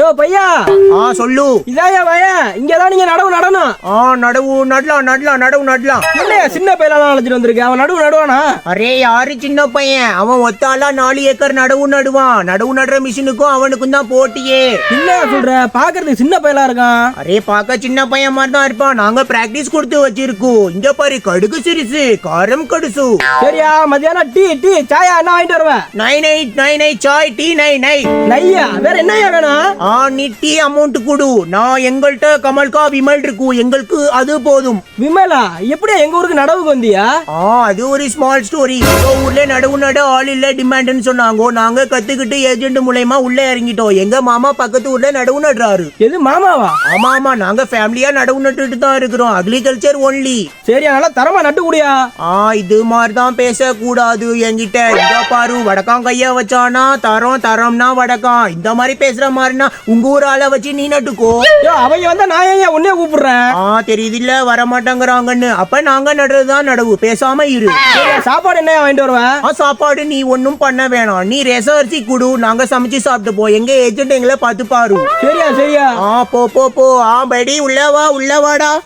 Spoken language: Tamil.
யோ பையா. ஆ சொல்லு. இதாயா பையன் இங்கதான் நீங்க நடவு நடணும். ஆ நடவு நடலாம் நடலாம் நடவு நடலாம் என்னையா சின்ன பையலாம் அழைச்சிட்டு வந்திருக்கு? அவன் நடுவு நடுவானா? அரே யாரு சின்ன பையன்? அவன் ஒத்தாலா நாலு ஏக்கர் நடவு நடுவான். நடவு நடுற மிஷினுக்கும் அவனுக்கும் தான் போட்டியே. என்னையா சொல்ற? பாக்குறதுக்கு சின்ன பையலா இருக்கான். அரே பார்க்க சின்ன பையன் மாதிரி தான் இருப்பான். நாங்க பிராக்டிஸ் கொடுத்து வச்சிருக்கோம். இங்க பாரு கடுகு சிரிசு காரம் கடுசு. சரியா மத்தியானம் டீ டீ சாயா என்ன வாங்கிட்டு வருவேன். நைன் எயிட் நைன் எயிட் சாய் டி நைன் நைன் நையா? வேற என்னய்யா வேணும்? ஆ நீ டீ அமௌண்ட் கொடு. நான் எங்கள்கிட்ட கமல்கா விமல் இருக்கும் எங்களுக்கு அது போதும். விமலா எப்படியா எங்க ஊருக்கு நடவுக்கு வந்தியா? ஆ அது ஒரு ஸ்மால் ஸ்டோரி ஊர்ல நடவு நட ஆள் இல்ல டிமாண்ட்னு சொன்னாங்க. நாங்க கத்துக்கிட்டு ஏஜென்ட் மூலயமா உள்ள இறங்கிட்டோம். எங்க மாமா பக்கத்து ஊர்ல நடவு நடுறாரு. எது மாமாவா? ஆமா ஆமா. நாங்க ஃபேமிலியா நடவு நட்டுட்டு தான் இருக்கிறோம். அக்ரிகல்ச்சர் ஒன்லி சரியா நல்லா தரமா நட்டு குடியா? ஆ இது மாதிரி தான் பேசக்கூடாது என்கிட்ட. இந்த பாரு வடக்கான் கைய வச்சானா தரம் தரம்னா வடக்கான். இந்த மாதிரி பேசுற மாதிரினா உங்க ஊர் ஆளை வச்சு நீ நட்டுக்கோ. அவங்க வந்தா நான் ஏன் உன்னே கூப்பிடுறேன்? ஆ தெரியுது இல்ல வர மாட்டேங்கிறாங்கன்னு அப்ப நாங்க நடுறதுதான் நடவு. பேசாம இரு. சாப்பாடு என்னையா வாங்கிட்டு வருவேன் சாப்பாடு நீ ஒன்றும் பண்ண வேணாம். நீ ரேச அரிசி குடு நாங்க சமைச்சு சாப்பிட்டு போ. எங்க ஏஜென்ட் எங்களை பார்த்து பாரு. சரியா சரியா. ஆ போ போ போ. ஆ படி உள்ள வா உள்ள வாடா.